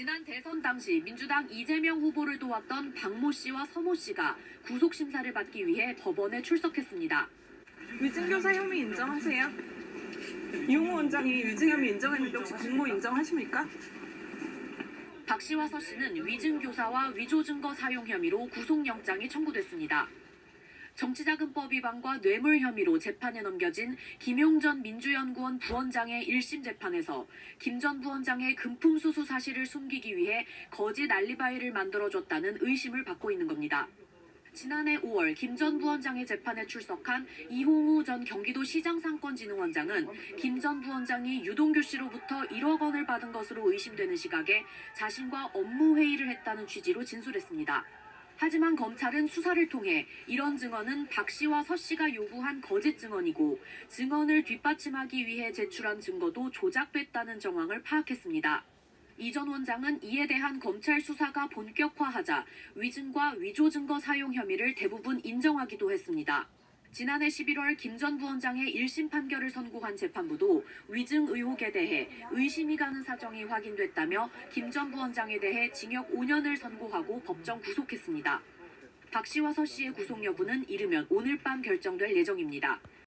지난 대선 당시 민주당 이재명 후보를 도왔던 박모 씨와 서모 씨가 구속 심사를 받기 위해 법원에 출석했습니다. 위증교 사 혐의 인정하세요? 이용호 원장이 위증 혐의 인정했는데 혹시 공모 인정하십니까? 박 씨와 서 씨는 위증 교사와 위조 증거 사용 혐의로 구속영장이 청구됐습니다. 정치자금법 위반과 뇌물 혐의로 재판에 넘겨진 김용전 민주연구원 부원장의 1심 재판에서 김 전 부원장의 금품 수수 사실을 숨기기 위해 거짓 알리바이를 만들어줬다는 의심을 받고 있는 겁니다. 지난해 5월 김 전 부원장의 재판에 출석한 이홍우 전 경기도 시장 상권진흥원장은 김 전 부원장이 유동규 씨로부터 1억 원을 받은 것으로 의심되는 시각에 자신과 업무 회의를 했다는 취지로 진술했습니다. 하지만 검찰은 수사를 통해 이런 증언은 박 씨와 서 씨가 요구한 거짓 증언이고 증언을 뒷받침하기 위해 제출한 증거도 조작됐다는 정황을 파악했습니다. 이 전 원장은 이에 대한 검찰 수사가 본격화하자 위증과 위조 증거 사용 혐의를 대부분 인정하기도 했습니다. 지난해 11월 김 전 부원장의 1심 판결을 선고한 재판부도 위증 의혹에 대해 의심이 가는 사정이 확인됐다며 김 전 부원장에 대해 징역 5년을 선고하고 법정 구속했습니다. 박 씨와 서 씨의 구속 여부는 이르면 오늘 밤 결정될 예정입니다.